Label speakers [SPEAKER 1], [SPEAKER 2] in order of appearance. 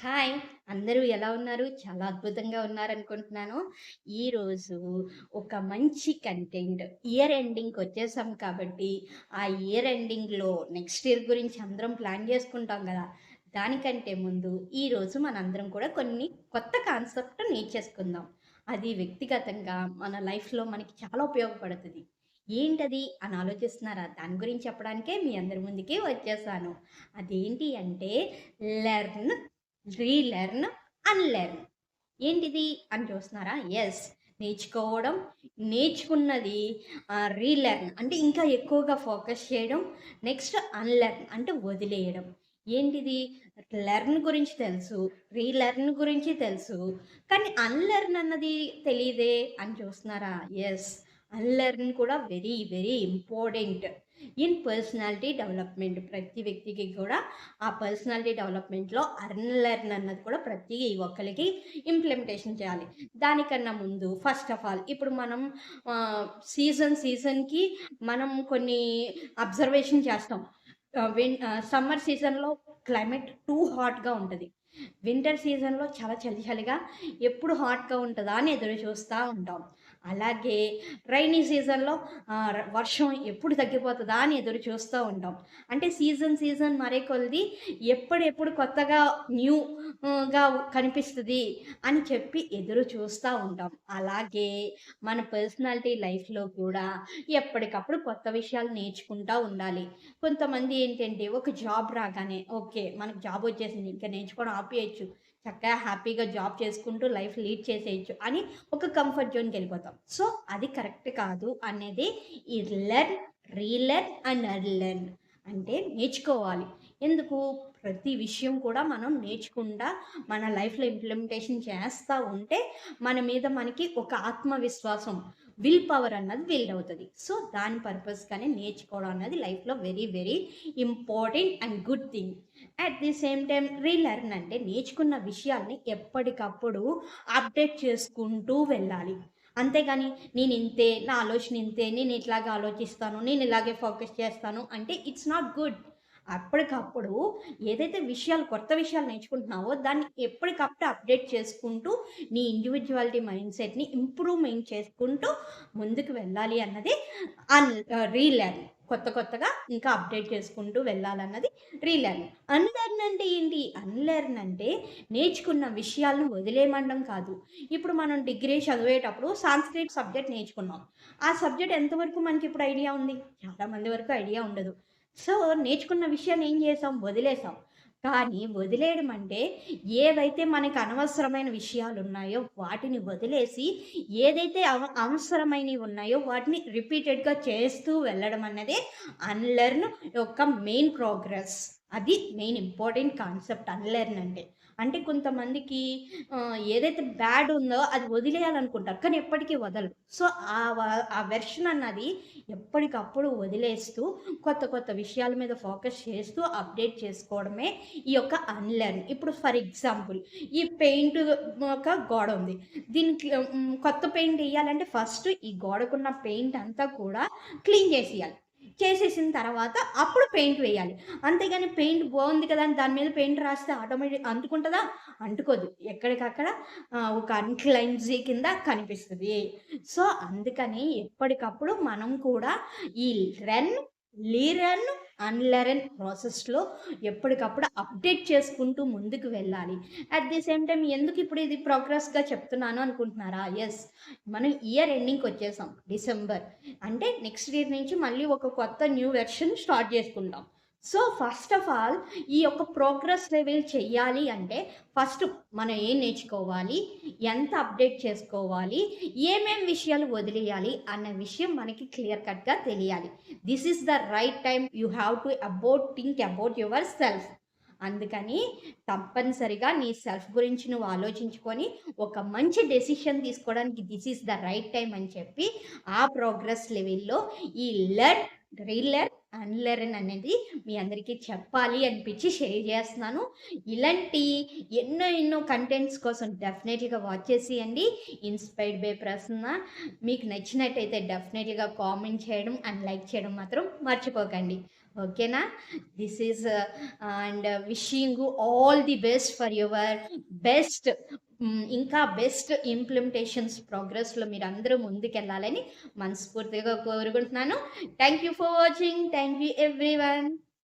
[SPEAKER 1] Hi! అందరూ ఎలా ఉన్నారు? చాలా అద్భుతంగా ఉన్నారనుకుంటున్నాను. ఈరోజు ఒక మంచి కంటెంట్ ఇయర్ ఎండింగ్‌కొచ్చేసాం కాబట్టి, ఆ ఇయర్ ఎండింగ్‌లో నెక్స్ట్ ఇయర్ గురించి అందరం ప్లాన్ చేసుకుంటాం కదా దానికంటే ముందు ఈరోజు మనందరం కూడా కొన్ని కొత్త కాన్సెప్ట్ నేర్చేసుకుందాం. అది వ్యక్తిగతంగా మన లైఫ్‌లో మనకి చాలా ఉపయోగపడుతుంది ఏంటది అని ఆలోచిస్తున్నారా? దాని గురించి చెప్పడానికే మీ అందరి ముందుకే వచ్చేసాను. అదేంటి అంటే లెర్న్ రీలెర్న్, అన్‌లెర్న్. ఏంటిది అని చూస్తున్నారా? ఎస్ నేర్చుకోవడం, నేర్చుకున్నది రీలెర్న్ అంటే ఇంకా ఎక్కువగా ఫోకస్ చేయడం. నెక్స్ట్ అన్‌లెర్న్ అంటే వదిలేయడం. ఏంటిది? లెర్న్ గురించి తెలుసు. రీలెర్న్ గురించి తెలుసు. కానీ అన్‌లెర్న్ అన్నది తెలియదే అని చూస్తున్నారా? Yes yes. అన్‌లెర్న్ కూడా very, very important in personality development. ప్రతి వ్యక్తికి కూడా ఆ పర్సనాలిటీ డెవలప్‌మెంట్‌లో అన్‌లెర్న్ అన్నది కూడా ప్రతి ఒక్కరికి ఇంప్లిమెంటేషన్ చేయాలి. దానికన్నా ముందు ఫస్ట్ ఆఫ్ ఆల్ ఇప్పుడు మనం సీజన్ సీజన్‌కి మనం కొన్ని అబ్జర్వేషన్ చేస్తాం. విన్ సమ్మర్ సీజన్‌లో క్లైమేట్ టూ హాట్‌గా ఉంటుంది వింటర్ సీజన్‌లో చాలా చలి చలిగా ఎప్పుడు హాట్‌గా ఉంటుందా అని ఎదురు చూస్తూ ఉంటాం. అలాగే రైనీ సీజన్‌లో వర్షం ఎప్పుడు తగ్గిపోతుందా అని ఎదురు చూస్తూ ఉంటాం. అంటే సీజన్ సీజన్ మరే కొలది ఎప్పుడెప్పుడు కొత్తగా న్యూగా కనిపిస్తుంది అని చెప్పి ఎదురు చూస్తూ ఉంటాం. అలాగే మన పర్సనాలిటీ లైఫ్‌లో కూడా ఎప్పటికప్పుడు కొత్త విషయాలు నేర్చుకుంటూ ఉండాలి. కొంతమంది ఏంటంటే ఒక జాబ్ రాగానే ఓకే. మనకు జాబ్ వచ్చేసింది. ఇంకా నేర్చుకోవడం ఆపేయచ్చు చక్కగా హ్యాపీగా జాబ్ చేసుకుంటూ లైఫ్ లీడ్ చేసేయచ్చు అని ఒక కంఫర్ట్ జోన్కి వెళ్ళిపోతాం సో, అది కరెక్ట్ కాదు అనేది ఈ లెర్న్, రీలెర్న్ అండ్ అన్‌లెర్న్. అంటే నేర్చుకోవాలి. ఎందుకు? ప్రతి విషయం కూడా మనం నేర్చుకుండా మన లైఫ్‌లో ఇంప్లిమెంటేషన్ చేస్తూ ఉంటే మన మీద మనకి ఒక ఆత్మవిశ్వాసం, విల్ పవర్ అన్నది బిల్డ్ అవుతుంది సో, దాని పర్పస్‌గానే నేర్చుకోవడం అన్నది లైఫ్‌లో very, very important and good thing. At the same time relearn అంటే నేర్చుకున్న విషయాల్ని ఎప్పటికప్పుడు అప్డేట్ చేసుకుంటూ వెళ్ళాలి. అంతేగాని నేను ఇంతే, నా ఆలోచన ఇంతే, నేను ఇట్లాగే ఆలోచిస్తాను, నేను ఇలాగే ఫోకస్ చేస్తాను అంటే ఇట్స్ నాట్ గుడ్. అప్పటికప్పుడు ఏదైతే విషయాలు కొత్త విషయాలు నేర్చుకుంటున్నావో దాన్ని ఎప్పటికప్పుడు అప్డేట్ చేసుకుంటూ నీ ఇండివిడ్యువాలిటీ మైండ్‌సెట్‌ని ఇంప్రూవ్‌మెంట్ చేసుకుంటూ ముందుకు వెళ్ళాలి అన్నది అన్ రీలర్నింగ్ uh, కొత్త కొత్తగా ఇంకా అప్డేట్ చేసుకుంటూ వెళ్ళాలన్నది రీలర్న్ అన్‌లెర్న్ అంటే ఏంటి? అన్‌లెర్న్ అంటే నేర్చుకున్న విషయాలను వదిలేయమండం కాదు. ఇప్పుడు మనం డిగ్రీ చదివేటప్పుడు సాంస్క్రిట్ సబ్జెక్ట్ నేర్చుకున్నాం. ఆ సబ్జెక్ట్ ఎంతవరకు మనకి ఇప్పుడు ఐడియా ఉంది? చాలా మంది వరకు ఐడియా ఉండదు. సో, నేర్చుకున్న విషయాన్ని ఏం చేసాం? వదిలేసాం. కానీ వదిలేయడం అంటే ఏవైతే మనకు అనవసరమైన విషయాలు ఉన్నాయో వాటిని వదిలేసి ఏదైతే అవ అవసరమైనవి ఉన్నాయో వాటిని రిపీటెడ్‌గా చేస్తూ వెళ్ళడం అన్నదే అన్‌లెర్న్ యొక్క మెయిన్ ప్రోగ్రెస్. అది మెయిన్ ఇంపార్టెంట్ కాన్సెప్ట్ అన్‌లెర్న్ అంటే. అంటే కొంతమందికి ఏదైతే బ్యాడ్ ఉందో అది వదిలేయాలనుకుంటారు. కానీ ఎప్పటికీ వదలరు. సో, ఆ వ ఆ వెర్షన్ అన్నది ఎప్పటికప్పుడు వదిలేస్తూ కొత్త కొత్త విషయాల మీద ఫోకస్ చేస్తూ అప్డేట్ చేసుకోవడమే ఈ యొక్క అన్‌లెర్న్. ఇప్పుడు ఫర్ ఎగ్జాంపుల్ ఈ పెయింట్ ఒక గోడ ఉంది. దీనికి కొత్త పెయింట్ వేయాలంటే ఫస్ట్ ఈ గోడకున్న పెయింట్ అంతా కూడా క్లీన్ చేసేయాలి. చేసేసిన తర్వాత అప్పుడు పెయింట్ వేయాలి. అంతేగాని పెయింట్ బాగుంది కదా! అని దాని మీద పెయింట్ రాస్తే ఆటోమేటిక్ అంటుకుంటుందా అంటుకోదు. ఎక్కడికక్కడ ఒక అన్‌క్లెన్జీ కింద కనిపిస్తుంది సో, అందుకని ఎప్పటికప్పుడు మనం కూడా ఈ రన్, లీరన్, అన్లెరన్ ప్రాసెస్‌లో ఎప్పటికప్పుడు అప్డేట్ చేసుకుంటూ ముందుకు వెళ్ళాలి. అట్ ది సేమ్ టైం ఎందుకు ఇప్పుడు ఇది ప్రోగ్రెస్‌గా చెప్తున్నాను అనుకుంటున్నారా? ఎస్ మనం ఇయర్ ఎండింగ్కి వచ్చేసాం డిసెంబర్. అంటే నెక్స్ట్ ఇయర్ నుంచి మళ్ళీ ఒక కొత్త న్యూ వెర్షన్ స్టార్ట్ చేసుకుంటాం. సో, ఫస్ట్ ఆఫ్ ఆల్ ఈ యొక్క ప్రోగ్రెస్ లెవెల్ చెయ్యాలి అంటే ఫస్ట్ మనం ఏం నేర్చుకోవాలి? ఎంత అప్డేట్ చేసుకోవాలి? ఏమేం విషయాలు వదిలేయాలి? అన్న విషయం మనకి క్లియర్ కట్‌గా తెలియాలి. This is the right time you have to about think about your self. అందుకని తప్పనిసరిగా నీ సెల్ఫ్ గురించి నువ్వు ఆలోచించుకొని ఒక మంచి డెసిషన్ తీసుకోవడానికి this is the right time అని చెప్పి ఆ ప్రోగ్రెస్ లెవెల్‌లో ఈ లెర్న్, రీలర్ అన్‌లెర్న్ అనేది మీ అందరికీ చెప్పాలి అనిపించి షేర్ చేస్తున్నాను. ఇలాంటి ఎన్నో ఎన్నో కంటెంట్స్ కోసం డెఫినెట్‌గా వాచ్ చేసేయండి. Inspired by Prasanna. మీకు నచ్చినట్టయితే డెఫినెట్‌గా కామెంట్ చేయడం అండ్ లైక్ చేయడం మాత్రం మర్చిపోకండి. ఓకేనా this is and wishing all the best for your best ఇంకా బెస్ట్ ఇంప్లిమెంటేషన్స్ ప్రోగ్రెస్లో మీరు అందరూ ముందుకెళ్ళాలని మనస్ఫూర్తిగా కోరుకుంటున్నాను. Thank you for watching thank you every